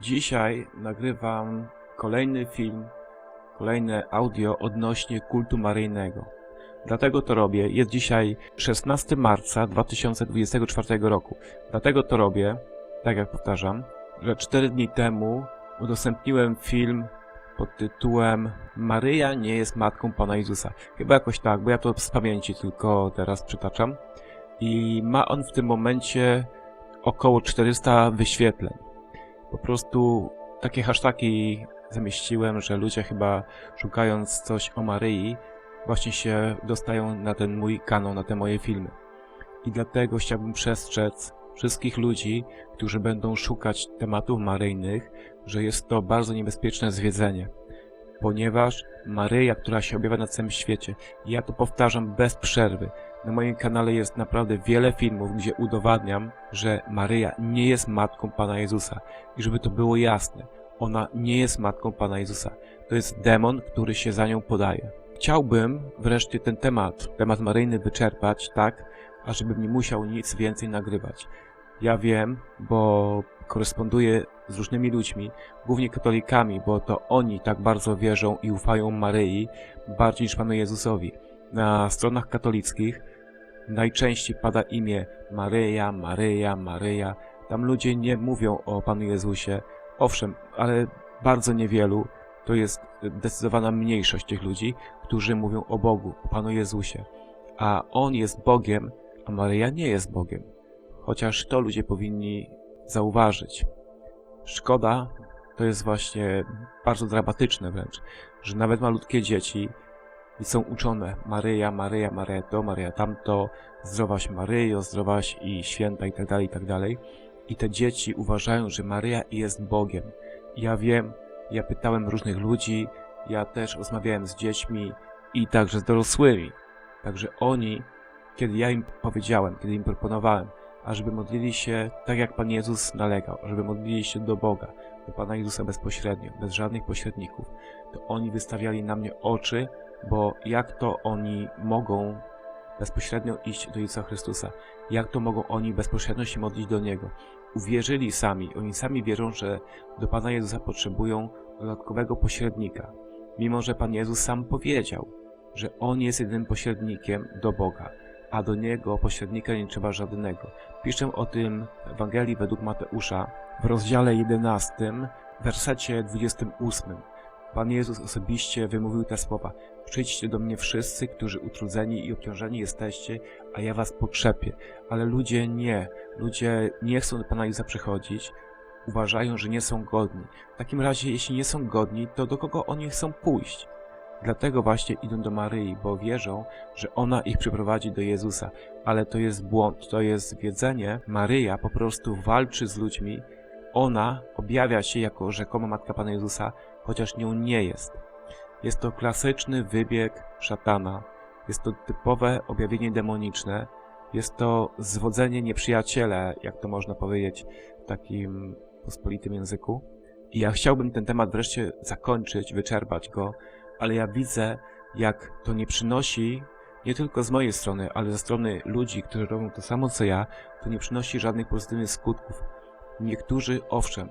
Dzisiaj nagrywam kolejny film, kolejne audio odnośnie kultu maryjnego. Dlatego to robię. Jest dzisiaj 16 marca 2024 roku. Dlatego to robię, tak jak powtarzam, że 4 dni temu udostępniłem film pod tytułem Maryja nie jest matką Pana Jezusa. Chyba jakoś tak, bo ja to z pamięci tylko teraz przytaczam. I ma on w tym momencie około 400 wyświetleń. Po prostu takie hasztagi zamieściłem, że ludzie chyba szukając coś o Maryi właśnie się dostają na ten mój kanał, na te moje filmy. I dlatego chciałbym przestrzec wszystkich ludzi, którzy będą szukać tematów maryjnych, że jest to bardzo niebezpieczne zwiedzenie. Ponieważ Maryja, która się objawia na całym świecie, ja to powtarzam bez przerwy, na moim kanale jest naprawdę wiele filmów, gdzie udowadniam, że Maryja nie jest matką Pana Jezusa. I żeby to było jasne, ona nie jest matką Pana Jezusa. To jest demon, który się za nią podaje. Chciałbym wreszcie ten temat, temat maryjny wyczerpać tak, ażebym nie musiał nic więcej nagrywać. Ja wiem, bo koresponduję z różnymi ludźmi, głównie katolikami, bo to oni tak bardzo wierzą i ufają Maryi bardziej niż Panu Jezusowi. Na stronach katolickich najczęściej pada imię Maryja, Maryja, Maryja. Tam ludzie nie mówią o Panu Jezusie. Owszem, ale bardzo niewielu. To jest zdecydowana mniejszość tych ludzi, którzy mówią o Bogu, o Panu Jezusie. A On jest Bogiem, a Maryja nie jest Bogiem. Chociaż to ludzie powinni zauważyć. Szkoda, to jest właśnie bardzo dramatyczne wręcz, że nawet malutkie dzieci i są uczone Maryja, Maryja, Maryja to, Maryja tamto, zdrowaś Maryjo, zdrowaś i święta i tak dalej, i tak dalej. I te dzieci uważają, że Maryja jest Bogiem. Ja wiem, ja pytałem różnych ludzi, ja też rozmawiałem z dziećmi i także z dorosłymi. Także oni, kiedy ja im powiedziałem, kiedy im proponowałem, ażeby modlili się tak, jak Pan Jezus nalegał, żeby modlili się do Boga, do Pana Jezusa bezpośrednio, bez żadnych pośredników, to oni wystawiali na mnie oczy, bo jak to oni mogą bezpośrednio iść do Jezusa Chrystusa? Jak to mogą oni bezpośrednio się modlić do Niego? Uwierzyli sami, oni sami wierzą, że do Pana Jezusa potrzebują dodatkowego pośrednika. Mimo, że Pan Jezus sam powiedział, że On jest jedynym pośrednikiem do Boga, a do Niego pośrednika nie trzeba żadnego. Piszę o tym w Ewangelii według Mateusza w rozdziale 11, wersecie 28. Pan Jezus osobiście wymówił te słowa: Przyjdźcie do mnie wszyscy, którzy utrudzeni i obciążeni jesteście, a ja was potrzepię. Ale ludzie nie. Ludzie nie chcą do Pana Jezusa przychodzić. Uważają, że nie są godni. W takim razie, jeśli nie są godni, to do kogo oni chcą pójść? Dlatego właśnie idą do Maryi, bo wierzą, że ona ich przyprowadzi do Jezusa. Ale to jest błąd, to jest zwiedzenie. Maryja po prostu walczy z ludźmi. Ona objawia się jako rzekoma matka Pana Jezusa, chociaż nią nie jest. Jest to klasyczny wybieg szatana. Jest to typowe objawienie demoniczne. Jest to zwodzenie nieprzyjaciela, jak to można powiedzieć w takim pospolitym języku. I ja chciałbym ten temat wreszcie zakończyć, wyczerpać go, ale ja widzę, jak to nie przynosi, nie tylko z mojej strony, ale ze strony ludzi, którzy robią to samo co ja, to nie przynosi żadnych pozytywnych skutków. Niektórzy, owszem,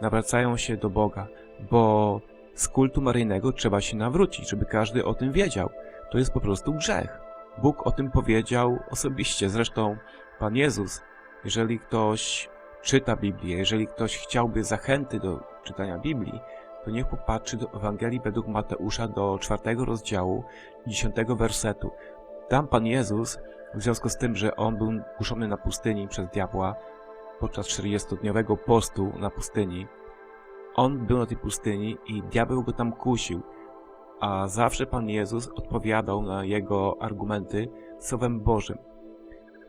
nawracają się do Boga, bo z kultu maryjnego trzeba się nawrócić, żeby każdy o tym wiedział. To jest po prostu grzech. Bóg o tym powiedział osobiście. Zresztą Pan Jezus, jeżeli ktoś czyta Biblię, jeżeli ktoś chciałby zachęty do czytania Biblii, to niech popatrzy do Ewangelii według Mateusza do czwartego rozdziału, dziesiątego wersetu. Tam Pan Jezus, w związku z tym, że On był kuszony na pustyni przez diabła podczas 40-dniowego postu na pustyni, on był na tej pustyni i diabeł go tam kusił, a zawsze Pan Jezus odpowiadał na jego argumenty Słowem Bożym.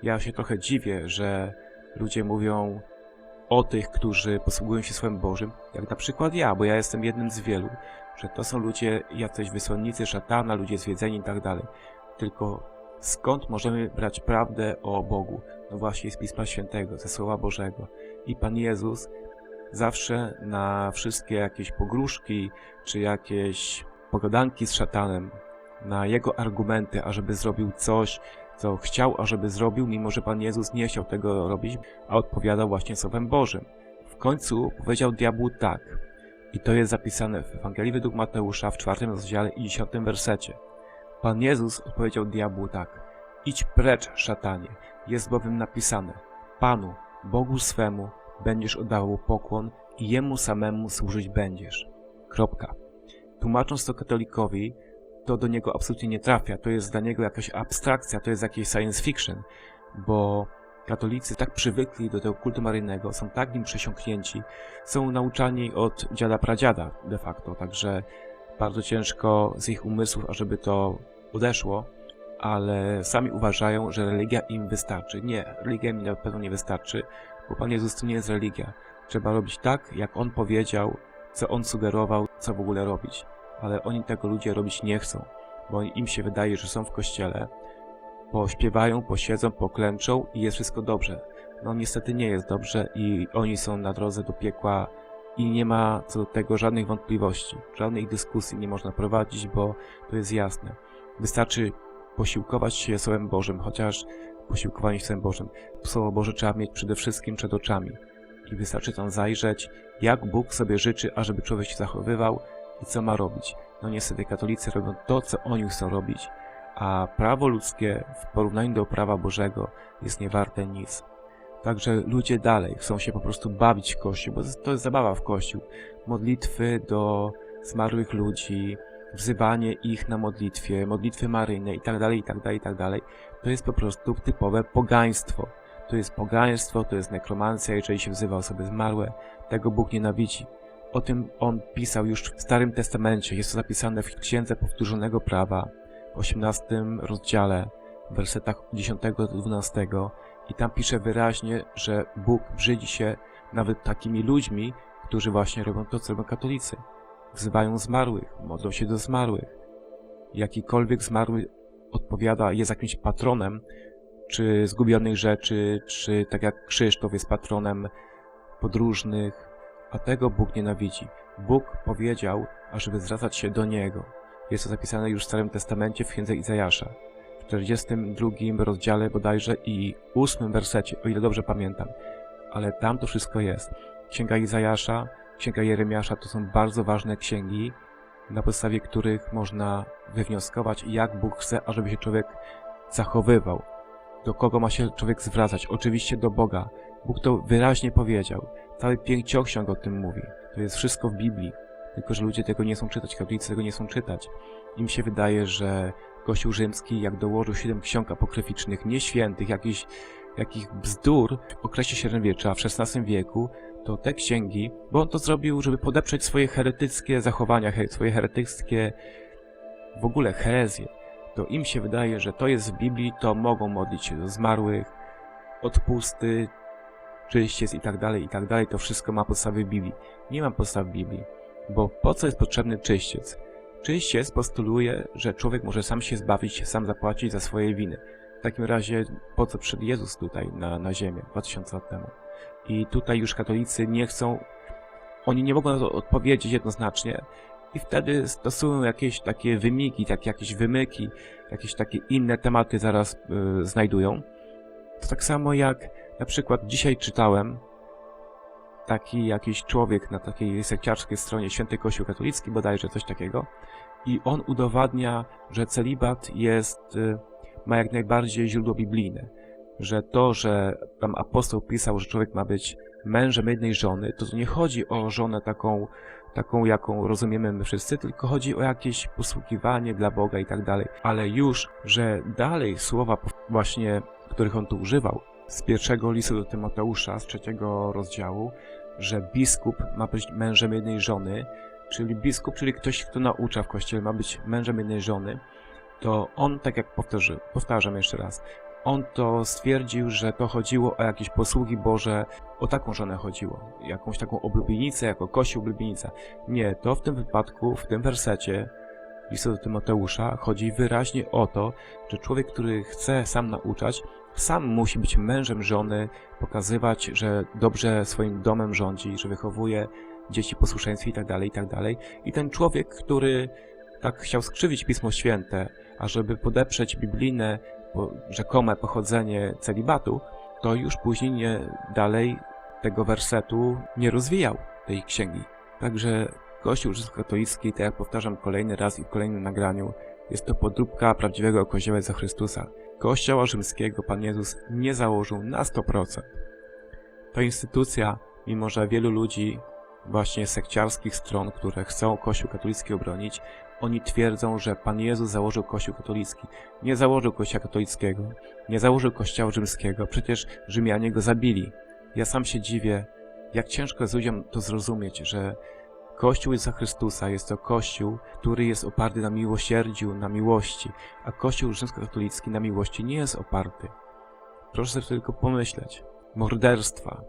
Ja się trochę dziwię, że ludzie mówią o tych, którzy posługują się Słowem Bożym, jak na przykład ja, bo ja jestem jednym z wielu, że to są ludzie, jacyś wysłannicy szatana, ludzie zwiedzeni i tak dalej. Tylko skąd możemy brać prawdę o Bogu? No właśnie z Pisma Świętego, ze Słowa Bożego. I Pan Jezus zawsze na wszystkie jakieś pogróżki, czy jakieś pogadanki z szatanem, na jego argumenty, ażeby zrobił coś, co chciał, ażeby zrobił, mimo że Pan Jezus nie chciał tego robić, a odpowiadał właśnie Słowem Bożym. W końcu powiedział diabłu tak. I to jest zapisane w Ewangelii według Mateusza w czwartym rozdziale i dziesiątym wersecie. Pan Jezus odpowiedział diabłu tak. Idź precz, szatanie. Jest bowiem napisane. Panu, Bogu swemu, będziesz oddawał pokłon i Jemu samemu służyć będziesz. Kropka. Tłumacząc to katolikowi, to do niego absolutnie nie trafia. To jest dla niego jakaś abstrakcja, to jest jakieś science fiction, bo katolicy tak przywykli do tego kultu maryjnego, są tak nim przesiąknięci, są nauczani od dziada pradziada de facto, także bardzo ciężko z ich umysłów, ażeby to odeszło, ale sami uważają, że religia im wystarczy. Nie, religia im na pewno nie wystarczy, bo Pan Jezus to nie jest religia. Trzeba robić tak, jak On powiedział, co On sugerował, co w ogóle robić. Ale oni tego ludzie robić nie chcą, bo im się wydaje, że są w kościele, pośpiewają, posiedzą, poklęczą i jest wszystko dobrze. No niestety nie jest dobrze i oni są na drodze do piekła i nie ma co do tego żadnych wątpliwości. Żadnej dyskusji nie można prowadzić, bo to jest jasne. Wystarczy posiłkować się Słowem Bożym, chociaż posiłkowanie się Słowem Bożym. Słowo Boże trzeba mieć przede wszystkim przed oczami. I wystarczy tam zajrzeć, jak Bóg sobie życzy, ażeby człowiek się zachowywał i co ma robić. No niestety katolicy robią to, co oni chcą robić, a prawo ludzkie w porównaniu do prawa Bożego jest niewarte nic. Także ludzie dalej chcą się po prostu bawić w kościół, bo to jest zabawa w kościół. Modlitwy do zmarłych ludzi, wzywanie ich na modlitwie, modlitwy maryjne i tak dalej, i tak dalej, i tak dalej. To jest po prostu typowe pogaństwo. To jest pogaństwo, to jest nekromancja, jeżeli się wzywa osoby zmarłe. Tego Bóg nienawidzi. O tym on pisał już w Starym Testamencie. Jest to zapisane w Księdze Powtórzonego Prawa, w 18 rozdziale, w wersetach 10 do 12. I tam pisze wyraźnie, że Bóg brzydzi się nawet takimi ludźmi, którzy właśnie robią to, co robią katolicy. Wzywają zmarłych, modlą się do zmarłych. Jakikolwiek zmarły odpowiada, jest jakimś patronem, czy zgubionych rzeczy, czy tak jak Krzysztof jest patronem podróżnych, a tego Bóg nienawidzi. Bóg powiedział, ażeby zwracać się do Niego. Jest to zapisane już w Starym Testamencie w księdze Izajasza, w 42 rozdziale bodajże i 8 wersecie, o ile dobrze pamiętam. Ale tam to wszystko jest. Księga Izajasza, Księga Jeremiasza to są bardzo ważne księgi, na podstawie których można wywnioskować, jak Bóg chce, ażeby się człowiek zachowywał. Do kogo ma się człowiek zwracać? Oczywiście do Boga. Bóg to wyraźnie powiedział. Cały pięcioksiąg o tym mówi. To jest wszystko w Biblii. Tylko, że ludzie tego nie chcą czytać, katolicy tego nie chcą czytać. Im się wydaje, że Kościół rzymski, jak dołożył siedem ksiąg apokryficznych, nieświętych, jakichś jakich bzdur w okresie średniowiecza, w XVI wieku, to te księgi, bo on to zrobił, żeby podeprzeć swoje heretyckie zachowania, swoje heretyckie w ogóle herezje, to im się wydaje, że to jest w Biblii, to mogą modlić się do zmarłych, odpusty, czyściec i tak dalej, i tak dalej, to wszystko ma podstawy w Biblii. Nie ma podstaw w Biblii, bo po co jest potrzebny czyściec? Czyściec postuluje, że człowiek może sam się zbawić, sam zapłacić za swoje winy. W takim razie, po co przyszedł Jezus tutaj na, na ziemię 2000 lat temu? I tutaj już katolicy nie chcą, oni nie mogą na to odpowiedzieć jednoznacznie i wtedy stosują jakieś takie wymigi, tak, jakieś wymyki, jakieś takie inne tematy zaraz y, znajdują. To tak samo jak na przykład dzisiaj czytałem taki jakiś człowiek na takiej sekciarskiej stronie Święty Kościół Katolicki, bodajże coś takiego, i on udowadnia, że celibat jest, y, ma jak najbardziej źródło biblijne. Że to, że tam apostoł pisał, że człowiek ma być mężem jednej żony, to, nie chodzi o żonę taką, taką, jaką rozumiemy my wszyscy, tylko chodzi o jakieś posługiwanie dla Boga i tak dalej. Ale już, że dalej słowa właśnie, których on tu używał, z pierwszego listu do Tymoteusza, z trzeciego rozdziału, że biskup ma być mężem jednej żony, czyli biskup, czyli ktoś, kto naucza w kościele, ma być mężem jednej żony, to on, tak jak powtórzy, powtarzam jeszcze raz, on to stwierdził, że to chodziło o jakieś posługi Boże, o taką żonę chodziło, jakąś taką oblubienicę, jako kościół oblubienica. Nie, to w tym wypadku, w tym wersecie listu do Tymoteusza chodzi wyraźnie o to, że człowiek, który chce sam nauczać, sam musi być mężem żony, pokazywać, że dobrze swoim domem rządzi, że wychowuje dzieci posłuszeństwie i tak dalej, i tak. I ten człowiek, który tak chciał skrzywić Pismo Święte, ażeby podeprzeć biblijne, rzekome pochodzenie celibatu, to już później nie dalej tego wersetu nie rozwijał tej księgi. Także Kościół rzymskokatolicki, tak jak powtarzam kolejny raz i w kolejnym nagraniu, jest to podróbka prawdziwego Kościoła za Chrystusa. Kościoła rzymskiego Pan Jezus nie założył na 100%. To instytucja, mimo że wielu ludzi właśnie sekciarskich stron, które chcą Kościół katolicki obronić, oni twierdzą, że Pan Jezus założył Kościół katolicki. Nie założył Kościoła katolickiego, nie założył Kościoła rzymskiego, przecież Rzymianie go zabili. Ja sam się dziwię, jak ciężko jest ludziom to zrozumieć, że Kościół Jezusa Chrystusa jest to Kościół, który jest oparty na miłosierdziu, na miłości, a Kościół rzymskokatolicki na miłości nie jest oparty. Proszę sobie tylko pomyśleć. Morderstwa,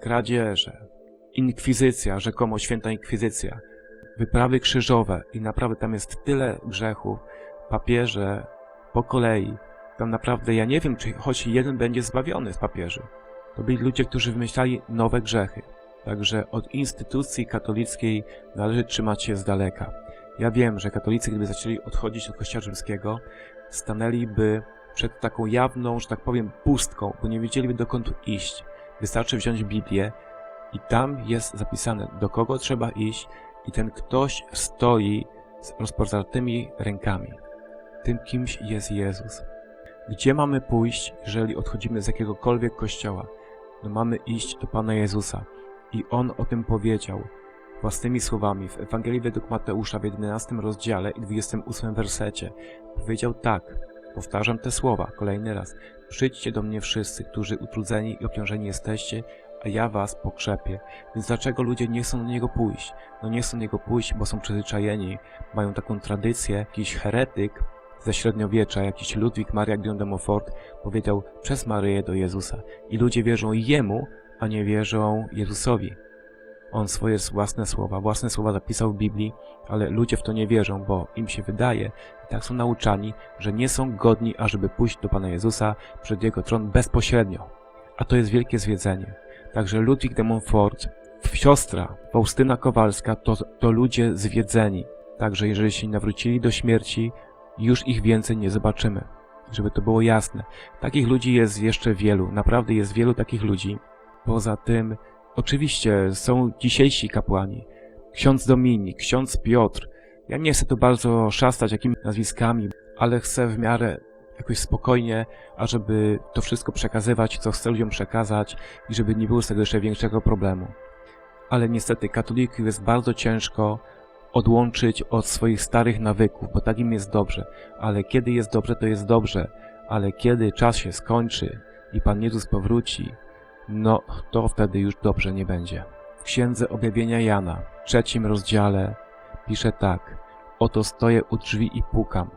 kradzieże, inkwizycja, rzekomo święta inkwizycja, wyprawy krzyżowe i naprawdę tam jest tyle grzechów, papieże po kolei. Tam naprawdę ja nie wiem, czy choć jeden będzie zbawiony z papieży. To byli ludzie, którzy wymyślali nowe grzechy. Także od instytucji katolickiej należy trzymać się z daleka. Ja wiem, że katolicy, gdyby zaczęli odchodzić od Kościoła Rzymskiego, stanęliby przed taką jawną, że tak powiem, pustką, bo nie wiedzieliby dokąd iść. Wystarczy wziąć Biblię i tam jest zapisane, do kogo trzeba iść i ten ktoś stoi z rozpoczartymi rękami. Tym kimś jest Jezus. Gdzie mamy pójść, jeżeli odchodzimy z jakiegokolwiek kościoła? No mamy iść do Pana Jezusa. I On o tym powiedział własnymi słowami w Ewangelii według Mateusza w 11 rozdziale i 28 wersecie. Powiedział tak, powtarzam te słowa kolejny raz. Przyjdźcie do mnie wszyscy, którzy utrudzeni i obciążeni jesteście, a ja was pokrzepię. Więc dlaczego ludzie nie chcą do Niego pójść? No nie chcą do Niego pójść, bo są przyzwyczajeni, mają taką tradycję, jakiś heretyk ze średniowiecza, jakiś Ludwik Maria Montfort powiedział przez Maryję do Jezusa. I ludzie wierzą Jemu, a nie wierzą Jezusowi. On swoje własne słowa, własne słowa zapisał w Biblii, ale ludzie w to nie wierzą, bo im się wydaje, i tak są nauczani, że nie są godni, ażeby pójść do Pana Jezusa przed Jego tron bezpośrednio. A to jest wielkie zwiedzenie. Także Ludwik de Montfort, siostra Faustyna Kowalska, to, to ludzie zwiedzeni. Także jeżeli się nawrócili do śmierci, już ich więcej nie zobaczymy. Żeby to było jasne. Takich ludzi jest jeszcze wielu, naprawdę jest wielu takich ludzi. Poza tym, oczywiście są dzisiejsi kapłani. Ksiądz Dominik, ksiądz Piotr. Ja nie chcę tu bardzo szastać jakimi nazwiskami, ale chcę w miarę jakoś spokojnie, ażeby to wszystko przekazywać, co chcę ludziom przekazać i żeby nie było z tego jeszcze większego problemu. Ale niestety katolików jest bardzo ciężko odłączyć od swoich starych nawyków, bo tak im jest dobrze. Ale kiedy jest dobrze, to jest dobrze. Ale kiedy czas się skończy i Pan Jezus powróci, no to wtedy już dobrze nie będzie. W Księdze Objawienia Jana, trzecim rozdziale, pisze tak. Oto stoję u drzwi i pukam.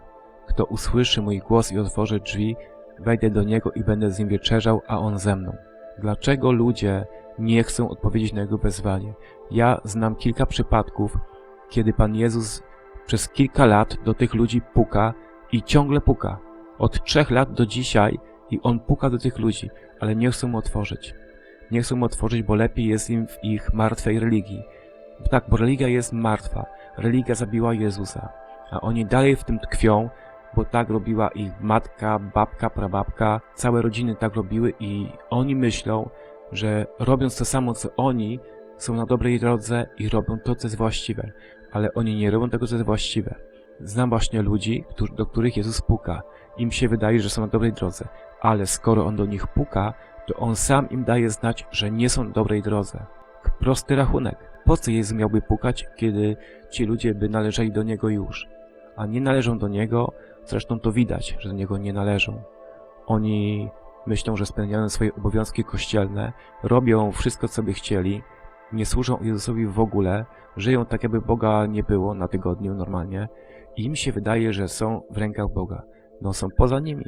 Kto usłyszy mój głos i otworzy drzwi, wejdę do niego i będę z nim wieczerzał, a on ze mną. Dlaczego ludzie nie chcą odpowiedzieć na jego wezwanie? Ja znam kilka przypadków, kiedy Pan Jezus przez kilka lat do tych ludzi puka i ciągle puka. Od trzech lat do dzisiaj i On puka do tych ludzi, ale nie chcą mu otworzyć. Nie chcą mu otworzyć, bo lepiej jest im w ich martwej religii. Tak, bo religia jest martwa. Religia zabiła Jezusa. A oni dalej w tym tkwią, bo tak robiła ich matka, babka, prababka, całe rodziny tak robiły i oni myślą, że robiąc to samo co oni, są na dobrej drodze i robią to, co jest właściwe. Ale oni nie robią tego, co jest właściwe. Znam właśnie ludzi, do których Jezus puka. Im się wydaje, że są na dobrej drodze. Ale skoro On do nich puka, to On sam im daje znać, że nie są na dobrej drodze. Prosty rachunek. Po co Jezus miałby pukać, kiedy ci ludzie by należeli do Niego już? A nie należą do Niego, zresztą to widać, że do Niego nie należą. Oni myślą, że spełniają swoje obowiązki kościelne, robią wszystko, co by chcieli, nie służą Jezusowi w ogóle, żyją tak, jakby Boga nie było na tygodniu normalnie i im się wydaje, że są w rękach Boga. No są poza nimi.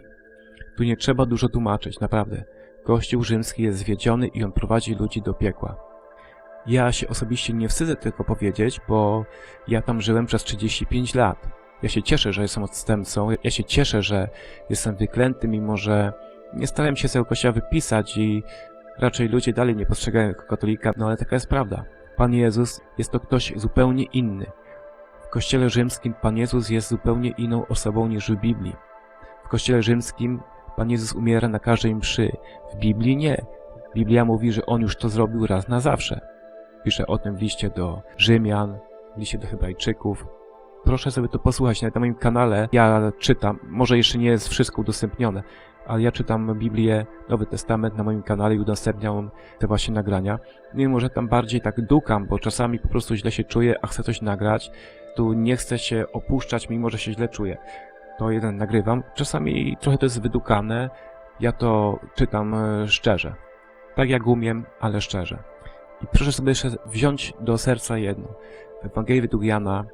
Tu nie trzeba dużo tłumaczyć, naprawdę. Kościół rzymski jest zwiedziony i on prowadzi ludzi do piekła. Ja się osobiście nie wstydzę tego powiedzieć, bo ja tam żyłem przez 35 lat. Ja się cieszę, że jestem odstępcą, ja się cieszę, że jestem wyklęty, mimo że nie starałem się z tego kościoła wypisać i raczej ludzie dalej nie postrzegają jako katolika, no ale taka jest prawda. Pan Jezus jest to ktoś zupełnie inny. W kościele rzymskim Pan Jezus jest zupełnie inną osobą niż w Biblii. W kościele rzymskim Pan Jezus umiera na każdej mszy. W Biblii nie. Biblia mówi, że on już to zrobił raz na zawsze. Pisze o tym w liście do Rzymian, w liście do Hebrajczyków. Proszę sobie to posłuchać, na moim kanale ja czytam, może jeszcze nie jest wszystko udostępnione, ale ja czytam Biblię, Nowy Testament na moim kanale i udostępniam te właśnie nagrania. Mimo, że tam bardziej tak dukam, bo czasami po prostu źle się czuję, a chcę coś nagrać, tu nie chcę się opuszczać, mimo że się źle czuję. To jeden nagrywam. Czasami trochę to jest wydukane, ja to czytam e, szczerze. Tak jak umiem, ale szczerze. I proszę sobie jeszcze wziąć do serca jedno. W Ewangelii według Jana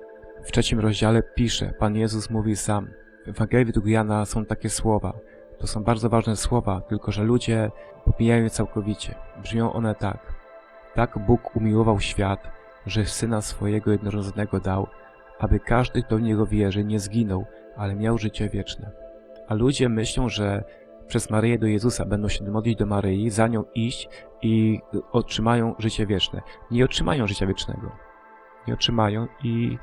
w trzecim rozdziale pisze, Pan Jezus mówi sam. W Ewangelii według Jana są takie słowa. To są bardzo ważne słowa, tylko że ludzie popijają je całkowicie. Brzmią one tak. Tak Bóg umiłował świat, że Syna swojego jednorodzonego dał, aby każdy, kto w Niego wierzy, nie zginął, ale miał życie wieczne. A ludzie myślą, że przez Maryję do Jezusa będą się modlić do Maryi, za nią iść i otrzymają życie wieczne. Nie otrzymają życia wiecznego. Nie otrzymają i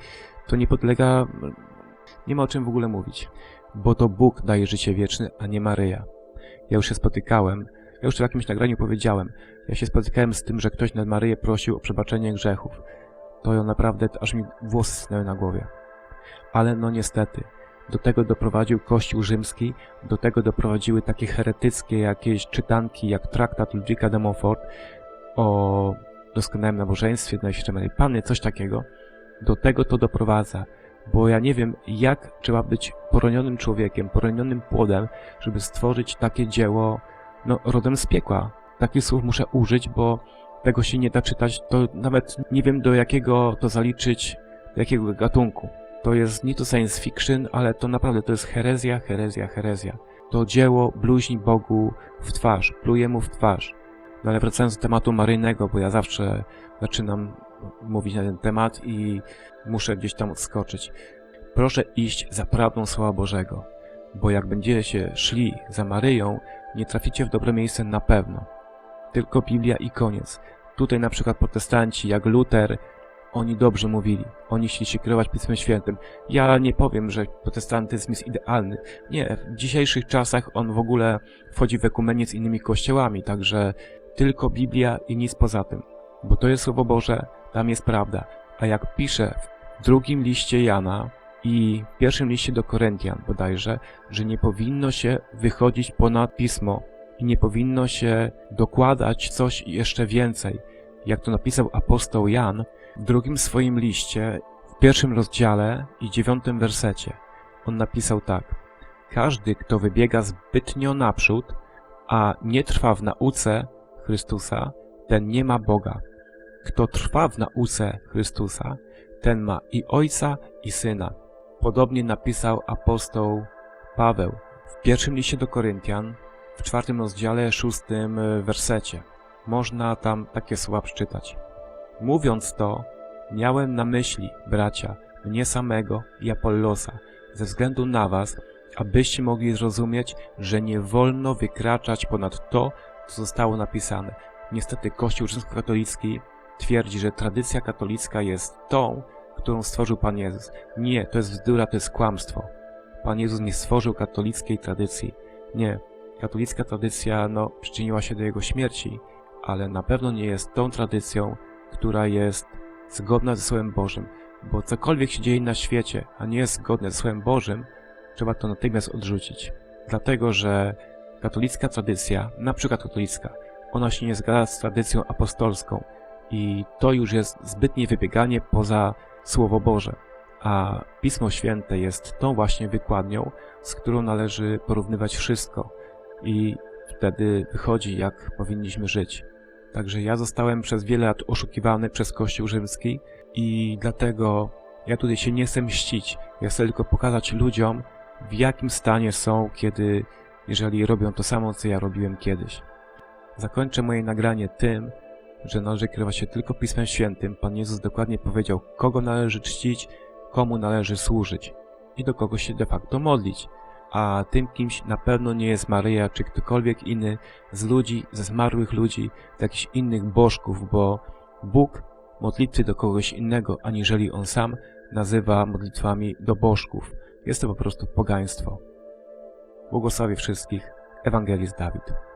to nie podlega, nie ma o czym w ogóle mówić, bo to Bóg daje życie wieczne, a nie Maryja. Ja już się spotykałem, ja już w jakimś nagraniu powiedziałem, ja się spotykałem z tym, że ktoś nad Maryję prosił o przebaczenie grzechów. To ją naprawdę, aż mi włosy stanęły na głowie. Ale no niestety, do tego doprowadził Kościół rzymski, do tego doprowadziły takie heretyckie jakieś czytanki jak traktat Ludwika de Montfort o doskonałym nabożeństwie, Najświętszej Maryi Panny, coś takiego. Do tego to doprowadza, bo ja nie wiem, jak trzeba być poronionym człowiekiem, poronionym płodem, żeby stworzyć takie dzieło, no, rodem z piekła. Takich słów muszę użyć, bo tego się nie da czytać, to nawet nie wiem, do jakiego to zaliczyć, do jakiego gatunku. To jest nie to science fiction, ale to naprawdę to jest herezja, herezja, herezja. To dzieło bluźni Bogu w twarz, pluje mu w twarz. No ale wracając do tematu maryjnego, bo ja zawsze zaczynam mówić na ten temat i muszę gdzieś tam odskoczyć. Proszę iść za prawdą Słowa Bożego, bo jak będziecie szli za Maryją, nie traficie w dobre miejsce na pewno. Tylko Biblia i koniec. Tutaj na przykład protestanci, jak Luter, oni dobrze mówili. Oni chcieli się kierować Pismem Świętym. Ja nie powiem, że protestantyzm jest idealny. Nie, w dzisiejszych czasach on w ogóle wchodzi w ekumenię z innymi kościołami, także tylko Biblia i nic poza tym. Bo to jest Słowo Boże, tam jest prawda. A jak pisze w drugim liście Jana i w pierwszym liście do Koryntian bodajże, że nie powinno się wychodzić ponad Pismo i nie powinno się dokładać coś jeszcze więcej. Jak to napisał apostoł Jan w drugim swoim liście, w pierwszym rozdziale i dziewiątym wersecie. On napisał tak. Każdy, kto wybiega zbytnio naprzód, a nie trwa w nauce Chrystusa, ten nie ma Boga. Kto trwa w nauce Chrystusa, ten ma i Ojca, i Syna. Podobnie napisał apostoł Paweł w pierwszym liście do Koryntian, w czwartym rozdziale, szóstym e, wersecie. Można tam takie słowa przeczytać. Mówiąc to, miałem na myśli, bracia, mnie samego i Apollosa, ze względu na was, abyście mogli zrozumieć, że nie wolno wykraczać ponad to, co zostało napisane. Niestety Kościół rzymskokatolicki twierdzi, że tradycja katolicka jest tą, którą stworzył Pan Jezus. Nie, to jest bzdura, to jest kłamstwo. Pan Jezus nie stworzył katolickiej tradycji. Nie, katolicka tradycja, no, przyczyniła się do Jego śmierci, ale na pewno nie jest tą tradycją, która jest zgodna ze Słowem Bożym, bo cokolwiek się dzieje na świecie, a nie jest zgodne ze Słowem Bożym, trzeba to natychmiast odrzucić. Dlatego, że katolicka tradycja, na przykład katolicka, ona się nie zgadza z tradycją apostolską i to już jest zbytnie wybieganie poza Słowo Boże. A Pismo Święte jest tą właśnie wykładnią, z którą należy porównywać wszystko i wtedy wychodzi, jak powinniśmy żyć. Także ja zostałem przez wiele lat oszukiwany przez Kościół Rzymski i dlatego ja tutaj się nie chcę mścić. Ja chcę tylko pokazać ludziom, w jakim stanie są, kiedy, jeżeli robią to samo, co ja robiłem kiedyś. Zakończę moje nagranie tym, że należy kierować się tylko Pismem Świętym. Pan Jezus dokładnie powiedział, kogo należy czcić, komu należy służyć i do kogo się de facto modlić. A tym kimś na pewno nie jest Maryja czy ktokolwiek inny z ludzi, ze zmarłych ludzi, z jakichś innych bożków, bo Bóg modlitwy do kogoś innego, aniżeli On sam nazywa modlitwami do bożków. Jest to po prostu pogaństwo. Błogosławię wszystkich. Ewangelist Dawid.